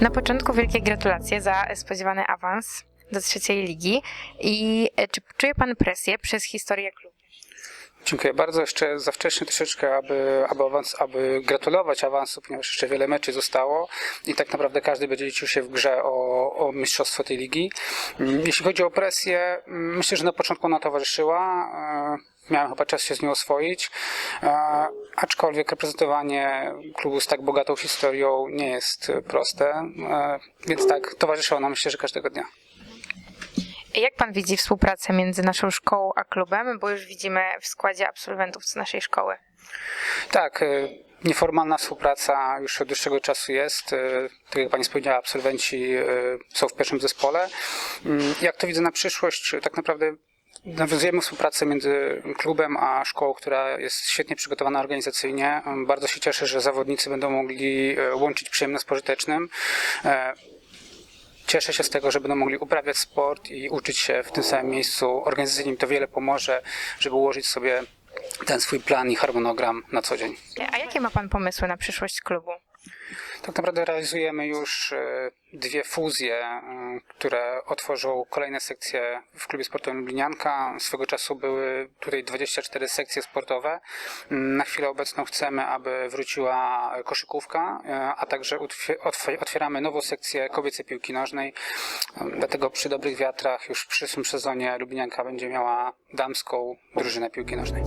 Na początku wielkie gratulacje za spodziewany awans do trzeciej ligi. I e, czy czuje Pan presję przez historię klubu? Dziękuję bardzo. Jeszcze za wcześnie troszeczkę, aby, aby, awans, aby gratulować awansu, ponieważ jeszcze wiele meczy zostało i tak naprawdę każdy będzie liczył się w grze o, o mistrzostwo tej ligi. Mm, Jeśli chodzi o presję, mm, myślę, że na początku ona towarzyszyła. E, Miałem chyba czas się z nią oswoić, e, aczkolwiek reprezentowanie klubu z tak bogatą historią nie jest proste, e, więc tak, towarzyszyła ona myślę, że każdego dnia. Jak Pan widzi współpracę między naszą szkołą a klubem? Bo już widzimy w składzie absolwentów z naszej szkoły. Tak, e, nieformalna współpraca już od dłuższego czasu jest. E, Tak jak Pani wspomniała, absolwenci e, są w pierwszym zespole. Mm, Jak to widzę na przyszłość, tak naprawdę nawiązujemy współpracę między klubem a szkołą, która jest świetnie przygotowana organizacyjnie. Bardzo się cieszę, że zawodnicy będą mogli e, łączyć przyjemne z pożytecznym. E, Cieszę się z tego, że będą mogli uprawiać sport i uczyć się w tym samym miejscu. Organizacyjnie im to wiele pomoże, żeby ułożyć sobie ten swój plan i harmonogram na co dzień. A jakie ma Pan pomysły na przyszłość klubu? Tak naprawdę realizujemy już e, dwie fuzje, e, które otworzą kolejne sekcje w klubie sportowym Lublinianka. Swego czasu były tutaj 24 sekcje sportowe. Mm, Na chwilę obecną chcemy, aby wróciła koszykówka, e, a także otwieramy nową sekcję kobiecej piłki nożnej. Dlatego przy dobrych wiatrach już w przyszłym sezonie Lublinianka będzie miała damską drużynę piłki nożnej.